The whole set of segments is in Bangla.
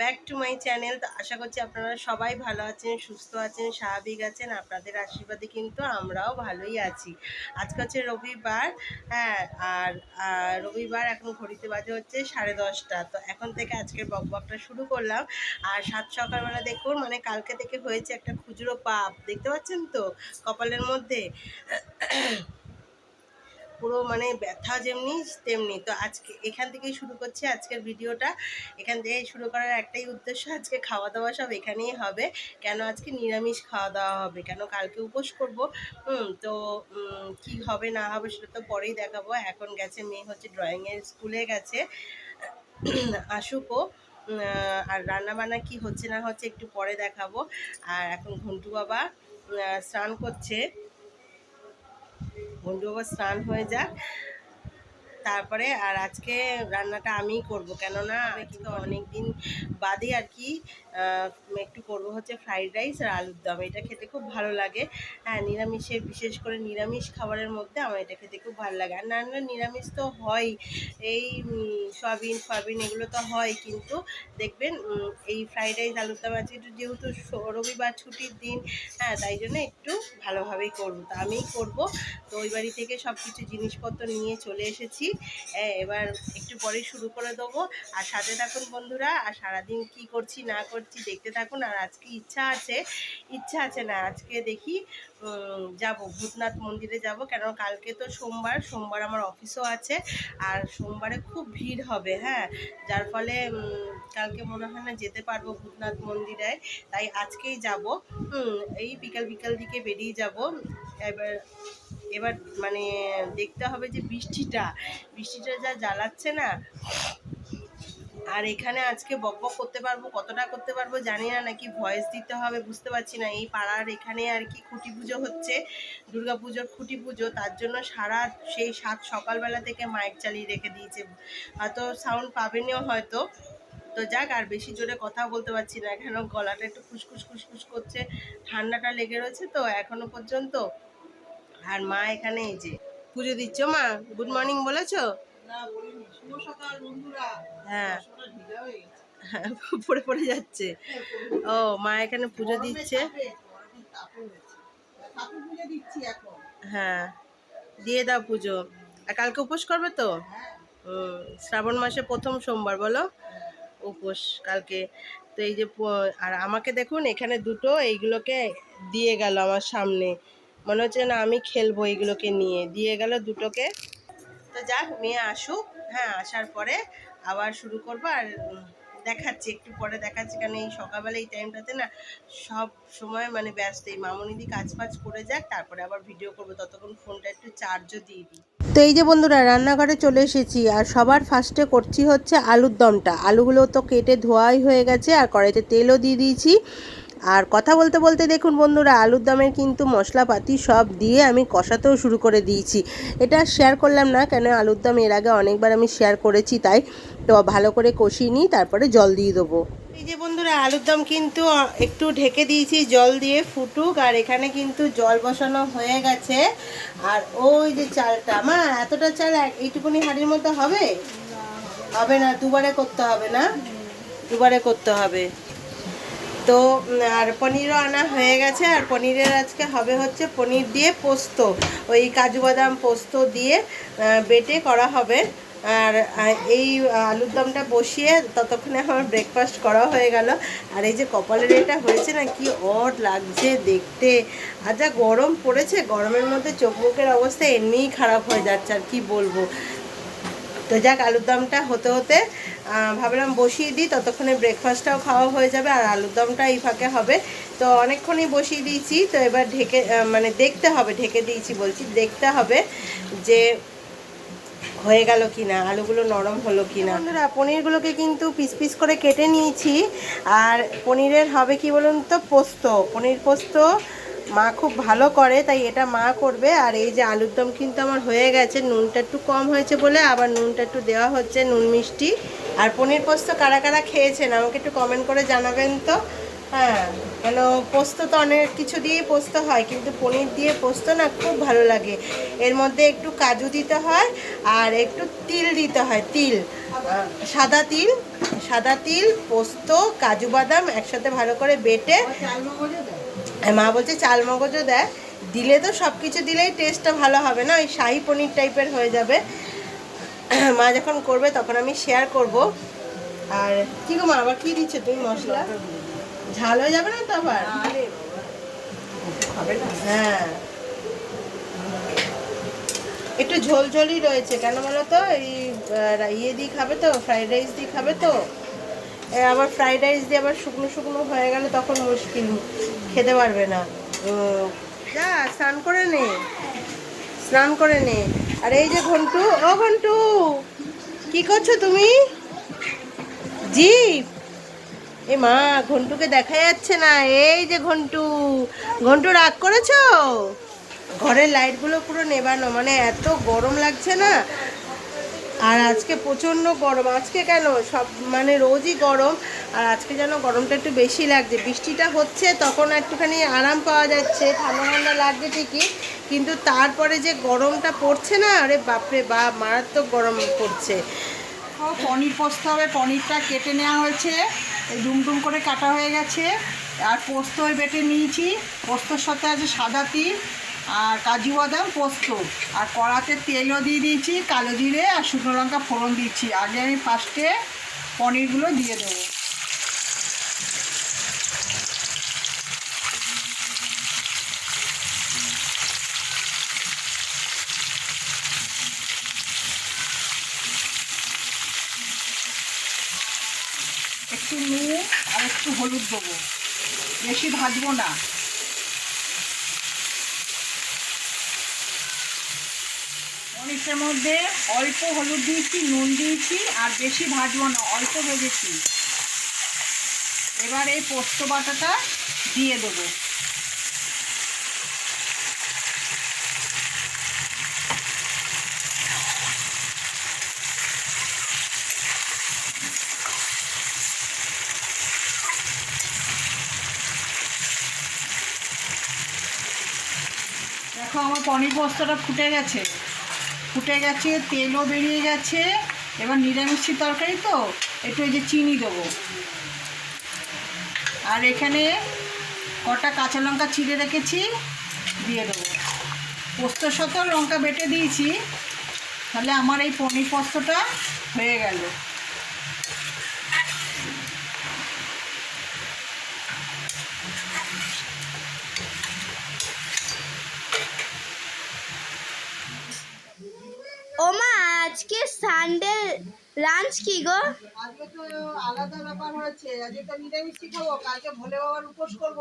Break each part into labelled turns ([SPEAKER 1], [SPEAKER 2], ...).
[SPEAKER 1] ব্যাক টু মাই চ্যানেল তো আশা করছি আপনারা সবাই ভালো আছেন, সুস্থ আছেন, স্বাভাবিক আছেন। আপনাদের আশীর্বাদে কিন্তু আমরাও ভালোই আছি। আজকে হচ্ছে রবিবার হ্যাঁ আর আর রবিবার এখন ঘড়িতে বাজে হচ্ছে সাড়ে দশটা। তো এখন থেকে আজকের বকবকটা শুরু করলাম। আর সাত সকালবেলা দেখুন মানে কালকে থেকে হয়েছে একটা খুচরো পাপ। দেখতে পাচ্ছেন তো? কপালের মধ্যে। পুরো মানে ব্যথা যেমনি তেমনি। তো আজকে এখান থেকেই শুরু করছি আজকের ভিডিওটা। এখান থেকে শুরু করার একটাই উদ্দেশ্য আজকে খাওয়া দাওয়া সব এখানেই হবে। কেন আজকে নিরামিষ খাওয়া দাওয়া হবে? কেন কালকে উপোস করব? তো কি হবে না হবে সেটা তো পরেই দেখাবো। এখন গেছে মেয়ে হচ্ছে ড্রয়িংয়ের স্কুলে গেছে। আসুকও উম, আর রান্নাবান্না কি হচ্ছে না হচ্ছে একটু পরে দেখাবো। আর এখন ঘন্টু বাবা স্নান করছে। বন্ধু বাবা স্নান হয়ে যাক। তারপরে আর আজকে রান্নাটা আমিই করব। কেননা অনেক দিন বাদে আর কি একটু করব হচ্ছে ফ্রাইড রাইস আর আলুর দম। এটা খেতে খুব ভালো লাগে। হ্যাঁ নিরামিষের বিশেষ করে নিরামিষ খাবারের মধ্যে আমার এটা খেতে খুব ভালো লাগে। আর নানা নিরামিষ তো হয়, এই সয়াবিন, ফয়াবিন এগুলো তো হয়। কিন্তু দেখবেন এই ফ্রাইড রাইস, আলুর দম আজকে একটু যেহেতু রবিবার ছুটির দিন হ্যাঁ তাই জন্য একটু ভালোভাবেই করব। তো আমিই করব। তো ওই বাড়ি থেকে সব কিছু জিনিসপত্র নিয়ে চলে এসেছি। এবার একটু পরে শুরু করে দেবো। আর সাথে থাকুন বন্ধুরা, আর সারাদিন কি করছি, না করছি, দেখতে থাকুন। আর আজকে ইচ্ছা আছে ইচ্ছা আছে না, আজকে দেখি যাব, ভূতনাথ মন্দিরে যাব। কেন, কালকে তো সোমবার সোমবার আমার অফিসও আছে। আর সোমবারে খুব ভিড় হবে হ্যাঁ? যার ফলে কালকে মনে হয় না যেতে পারব ভূতনাথ মন্দিরে। তাই আজকেই যাব। এই বিকাল বিকাল দিকে বেরিয়ে যাব। এবার এবার মানে দেখতে হবে যে বৃষ্টিটা বৃষ্টিটা যা জ্বালাচ্ছে না। আর এখানে আজকে বক বক করতে পারব, কতটা করতে পারব জানি না, নাকি ভয়েস দিতে হবে বুঝতে পারছি না। এই পাড়ার এখানে আর কি খুঁটি পুজো হচ্ছে, দুর্গা পুজোর খুঁটি পুজো, তার জন্য সারা সেই সাত সকালবেলা থেকে মাইক চালিয়ে রেখে দিয়েছে। হয়তো সাউন্ড পাবেনও হয়তো। তো যাক, আর বেশি জোরে কথা বলতে পারছি না কেন গলাটা একটু খুসখুস খুসখুস করছে, ঠান্ডাটা লেগে রয়েছে তো এখনও পর্যন্ত। আর মা এখানে এই যে পুজো দিচ্ছ মা? গুড মর্নিং বলেছ? হ্যাঁ।
[SPEAKER 2] হয়ে
[SPEAKER 1] হ্যাঁ, পড়ে পড়ে যাচ্ছে। ও মা এখানে পুজো দিচ্ছে। হ্যাঁ দিয়ে দাও পুজো। আর কালকে উপোস করবে তো?
[SPEAKER 2] হ্যাঁ।
[SPEAKER 1] শ্রাবণ মাসে প্রথম সোমবার বলো? উপোস কালকে। তো এই যে আর আমাকে দেখুন এখানে দুটো এইগুলোকে দিয়ে গেল আমার সামনে। মনে হচ্ছে না আমি খেলব এইগুলোকে নিয়ে। দিয়ে গেল দুটোকে। তো যাক, মেয়ে আসুক। হ্যাঁ আসার পরে আবার শুরু করব আর দেখাচ্ছি, একটু পরে দেখাচ্ছি। কারণ এই সকালবেলা এই টাইমটাতে না সব সময় মানে ব্যস্ত। এই মামনিদি কাজ ফাজ করে যাক, তারপরে আবার ভিডিও করব। ততক্ষণ ফোনটা একটু চার্জও দিয়ে দিই। তো এই যে বন্ধুরা, রান্নাঘরে চলে এসেছি। আর সবার ফার্স্টে করছি হচ্ছে আলুর দমটা। আলুগুলো তো কেটে ধোয়াই হয়ে গেছে। আর কড়াইতে তেলও দিয়ে দিয়েছি। আর কথা বলতে বলতে দেখুন বন্ধুরা আলুর দমের কিন্তু মশলাপাতি সব দিয়ে আমি কষাতেও শুরু করে দিয়েছি। এটা শেয়ার করলাম না কেন আলুর দম এর আগে অনেকবার আমি শেয়ার করেছি তাই তো ভালো করে কষিয়ে নিই তারপরে জল দিয়ে দেবো। এই যে বন্ধুরা আলুর দম কিন্তু একটু ঢেকে দিয়েছি জল দিয়ে ফুটুক আর এখানে কিন্তু জল বসানো হয়ে গেছে। আর ওই যে চালটা মা এতটা চাল এইটুকুনি হাঁড়ির মধ্যে হবে? হবে না দুবারে করতে হবে না? দুবারে করতে হবে। তো, আর পনিরও আনা হয়ে গেছে, আর পনিরের আজকে হবে হচ্ছে পনির দিয়ে পোস্ত। ওই কাজু বাদাম পোস্ত দিয়ে বেটে করা হবে। আর এই আলুর দমটা বসিয়ে ততক্ষণে আমার ব্রেকফাস্ট করা হয়ে গেল। আর এই যে কপালের এটা হয়েছে না, কি অড লাগছে দেখতে। আর যা গরম পড়েছে, গরমের মধ্যে চোখ মুখের অবস্থা এমনিই খারাপ হয়ে যাচ্ছে, আর কি বলব। তো যাক, আলুর দমটা হতে হতে ভাবলাম বসিয়ে দিই, ততক্ষণে ব্রেকফাস্টটাও খাওয়া হয়ে যাবে আর আলুর দমটা এই ফাঁকে হবে। তো অনেকক্ষণই বসিয়ে দিয়েছি, তো এবার ঢেকে মানে দেখতে হবে, ঢেকে দিয়েছি বলছি, দেখতে হবে যে হয়ে গেল কি না আলুগুলো নরম হলো কি না বন্ধুরা, পনিরগুলোকে কিন্তু পিস পিস করে কেটে নিয়েছি, আর পনিরের হবে কি বলুন তো, পোস্ত। পনির পোস্ত মা খুব ভালো করে, তাই এটা মা করবে। আর এই যে আলুর দম কিন্তু আমার হয়ে গেছে, নুনটা একটু কম হয়েছে বলে, আবার নুনটা একটু দেওয়া হচ্ছে, নুন মিষ্টি। আর পনির পোস্ত কারা কারা খেয়েছেন? আমাকে একটু কমেন্ট করে জানাবেন তো। হ্যাঁ কেন পোস্ত তো অনেক কিছু দিয়েই পোস্ত হয় কিন্তু পনির দিয়ে পোস্ত না খুব ভালো লাগে। এর মধ্যে একটু কাজু দিতে হয় আর একটু তিল দিতে হয় তিল। সাদা তিল সাদা তিল পোস্ত কাজু বাদাম একসাথে ভালো করে বেটে। আর মা বলছে চাল মগজও দেয়। দিলে তো সব কিছু দিলেই টেস্টটা ভালো হবে না? ওই শাহি পনির টাইপের হয়ে যাবে। মা যখন করবে তখন আমি শেয়ার করব। আর কি গো মা আবার কি দিচ্ছে তুমি মশলা? ঝাল হয়ে যাবে না তো আবার? হ্যাঁ। একটু ঝোলঝোলই রয়েছে কেন বলো তো? এই ইয়ে দিয়ে খাবে তো ফ্রাইড রাইস দিয়ে খাবে তো। আবার ফ্রাইড রাইস দিয়ে আবার শুকনো শুকনো হয়ে গেলে তখন মুশকিল খেতে পারবে না। যা স্নান করে নে। স্নান করে নে। আর এই যে ঘন্টু, ও ঘন্টু, কি করছ তুমি? জিপ। এ মা, ঘন্টুকে দেখা যাচ্ছে না, এই যে ঘন্টু। ঘন্টু, রাগ করেছ? ঘরের লাইটগুলো পুরো নেবানো মানে এত গরম লাগছে না। আর আজকে প্রচণ্ড গরম। আজকে কেন? সব মানে রোজই গরম। আর আজকে যেন গরমটা একটু বেশি লাগছে। বৃষ্টিটা হচ্ছে, তখন একটুখানি আরাম পাওয়া যাচ্ছে। ঠান্ডা ঠান্ডা লাগছে ঠিকই। কিন্তু তারপরে যে গরমটা পড়ছে না, আরে বাপরে বাপ মারাত্মক গরম পড়ছে।
[SPEAKER 2] পনির পোস্ত হবে। পনিরটা কেটে নেওয়া হয়েছে। এই ডুম ডুম করে কাটা হয়ে গেছে। আর পোস্ত বেটে নিয়েছি। পোস্তর সাথে আছে সাদা তিল। আর কাজু বাদাম পোস্ত। আর কড়াতে তেলও দিয়ে দিয়েছি, কালো জিরে আর শুকনো লঙ্কা ফোড়ন দিচ্ছি আগে আমি ফার্স্টে পনিরগুলো দিয়ে দেবো। একটু নুন আর একটু হলুদ দেবো। বেশি ভাজবো না। পনিরের মধ্যে অল্প হলুদ দিয়েছি, নুন দিয়েছি, আর বেশি ভাজবো না, অল্প ভেজেছি। এবার এই পোস্ত বাটাটা দিয়ে দেবো। দেখো আমার পনির পোস্তটা ফুটে গেছে। ফুটে গেছে, তেলও বেরিয়ে গেছে। এবার নিরামিষি তরকারি তো, একটু এই যে চিনি দেবো। আর এখানে কটা কাঁচা লঙ্কা চিড়ে রেখেছি, দিয়ে দেবো। পোস্ত সাথেও লঙ্কা বেটে দিয়েছি, তাহলে আমার এই পনির পোস্তটা হয়ে গেল।
[SPEAKER 3] আজকে সানডে লাঞ্চ কি গো?
[SPEAKER 2] আজকে তো আলাদা ব্যাপার হয়েছে। আজকে তো নিরামিষই খাব। কালকে ভোলে বাবার উপোস করব।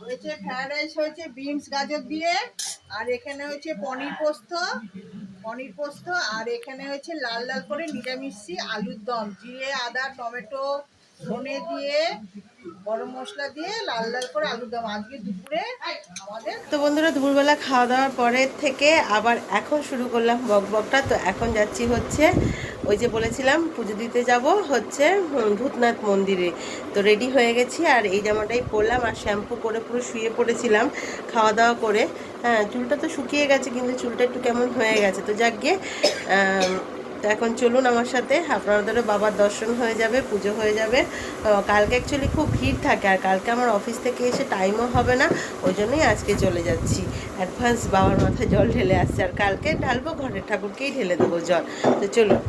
[SPEAKER 2] হয়েছে ফ্রায়েড রাইস হয়েছে বিনস গাজর দিয়ে। আর এখানে হয়েছে পনির পোস্ত। পনির পোস্ত। আর এখানে হয়েছে লাল লাল করে নিরামিষি আলুর দম। জিরে, আদা, টমেটো, ধনে দিয়ে গরম মশলা দিয়ে লাল লাল করে আলুর দম।
[SPEAKER 1] তো বন্ধুরা, দুপুরবেলা খাওয়া দাওয়ার পরের থেকে আবার এখন শুরু করলাম বক বকটা। তো এখন যাচ্ছি হচ্ছে, ওই যে বলেছিলাম, পুজো দিতে যাব হচ্ছে ভূতনাথ মন্দিরে। তো রেডি হয়ে গেছি, আর এই জামাটাই পরলাম, আর শ্যাম্পু করে পুরো শুয়ে পড়েছিলাম খাওয়া দাওয়া করে। হ্যাঁ চুলটা তো শুকিয়ে গেছে, কিন্তু চুলটা একটু কেমন হয়ে গেছে। তো যাক গিয়ে তো এখন চলুন আমার সাথে। আপনাদেরও বাবার দর্শন হয়ে যাবে, পুজো হয়ে যাবে। কালকে অ্যাকচুয়ালি খুব ভিড় থাকে আর কালকে আমার অফিস থেকে এসে টাইমও হবে না, ওই জন্যই আজকে চলে যাচ্ছি। অ্যাডভান্স বাবার মাথায় জল ঢেলে আসছে আর কালকে ঢালবো, ঘরের ঠাকুরকেই ঢেলে দেবো জল। তো চলুন।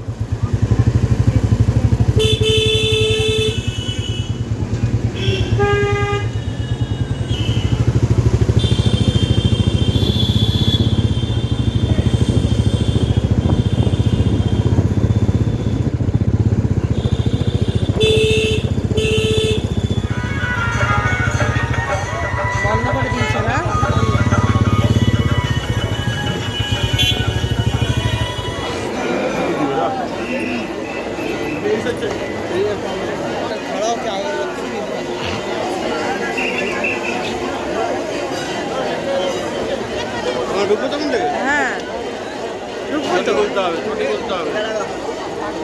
[SPEAKER 1] হ্যাঁ।
[SPEAKER 4] খুলতে হবে ছুটি খুলতে হবে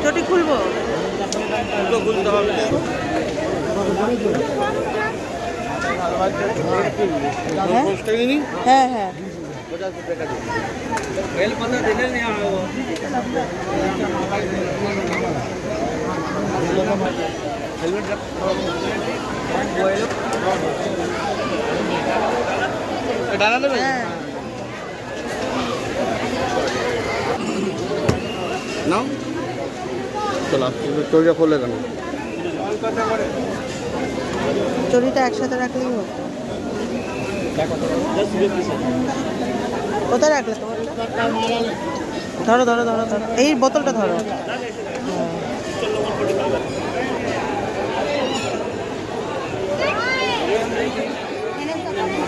[SPEAKER 1] চটি খুলবো।
[SPEAKER 4] দুটো খুলতে হবে নিনি
[SPEAKER 1] হ্যাঁ হ্যাঁ
[SPEAKER 4] নাও চরিটা কেন
[SPEAKER 1] চুরিটা একসাথে কোথায় রাখলে ধরো ধরো ধরো ধরো। এই বোতলটা ধরো।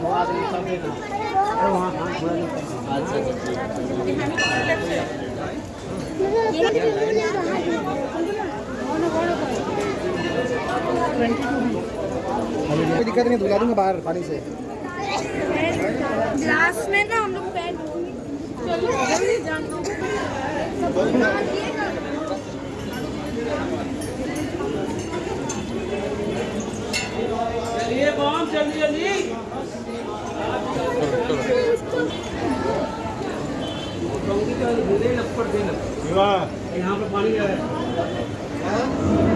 [SPEAKER 5] धोआ दे अच्छा
[SPEAKER 2] कोई दिक्कत नहीं धुला दूंगा बाहर पानी से
[SPEAKER 3] ग्लास में ना हम लोग पैर
[SPEAKER 5] चलिए बम जल्दी जल्दी। यहाँ पे पानी है?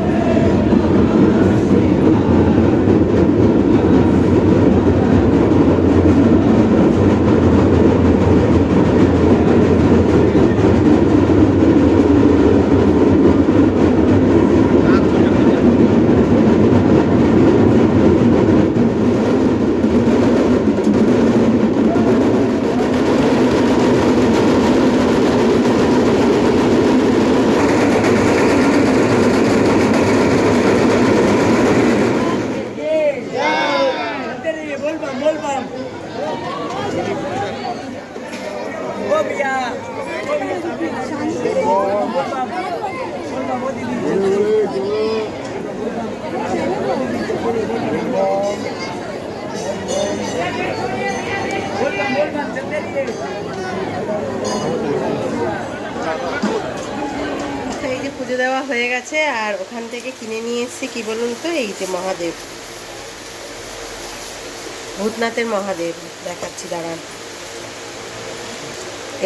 [SPEAKER 1] হয়ে গেছে আর ওখান থেকে কিনে নিয়ে এসেছি, কি বলুন তো, এই যে মহাদেব। ভূতনাথের মহাদেব দেখাচ্ছি, দাঁড়ান।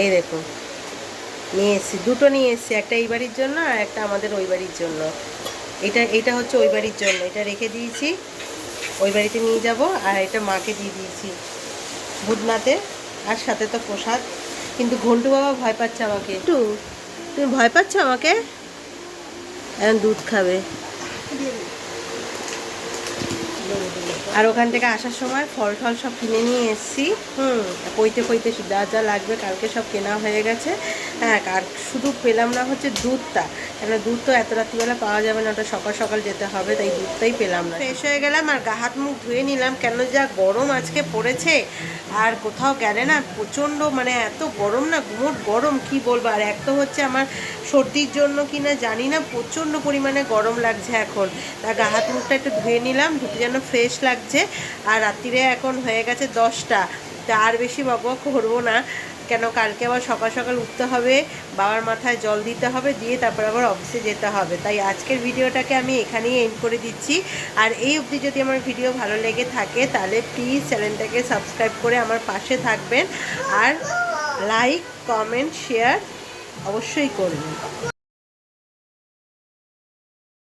[SPEAKER 1] এই দেখুন, নিয়ে এসেছি, দুটো নিয়ে এসেছি, একটা এই বাড়ির জন্য আর একটা আমাদের ওই বাড়ির জন্য। এটা এটা হচ্ছে ওই বাড়ির জন্য, এটা রেখে দিয়েছি, ওই বাড়িতে নিয়ে যাব আর এটা মাকে দিয়ে দিয়েছি ভূতনাথের। আর সাথে তো প্রসাদ, কিন্তু ঘন্টু বাবা ভয় পাচ্ছে আমাকে। একটু তুমি ভয় পাচ্ছ আমাকে? এখন দুধ খাবে। আর ওখান থেকে আসার সময় ফল টল সব কিনে নিয়ে এসেছি। হুম, কইতে কইতে যা যা লাগবে কালকে সব কেনা হয়ে গেছে। হ্যাঁ আর শুধু পেলাম না হচ্ছে দুধটা। কেন দুধ তো এত রাত্রিবেলা পাওয়া যাবে না, ওটা সকাল সকাল যেতে হবে, তাই দুধটাই পেলাম না। ফ্রেশ হয়ে গেলাম আর গা হাত মুখ ধুয়ে নিলাম। কেন যা গরম আজকে পড়েছে, আর কোথাও গেলে না প্রচণ্ড মানে এত গরম না, গুমোট গরম, কি বলব? আর এক তো হচ্ছে আমার সর্দির জন্য কি না জানি না, প্রচণ্ড পরিমাণে গরম লাগছে এখন। তা গা হাত মুখটা একটু ধুয়ে নিলাম, ধুতে যেন ফ্রেশ লাগছে। আর রাত্রিরে এখন হয়ে গেছে দশটা। তা আর বেশি বকবক করব না। কেন কালকে আবার সকাল সকাল উঠতে হবে, বাবার মাথায় জল দিতে হবে, দিয়ে তারপর আবার অফিসে যেতে হবে। তাই আজকের ভিডিওটাকে আমি এখানেই এন্ড করে দিচ্ছি। আর এই অবধি যদি আমার ভিডিও ভালো লেগে থাকে, তাহলে প্লিজ চ্যানেলটাকে সাবস্ক্রাইব করে আমার পাশে থাকবেন। আর লাইক কমেন্ট শেয়ার অবশ্যই করবেন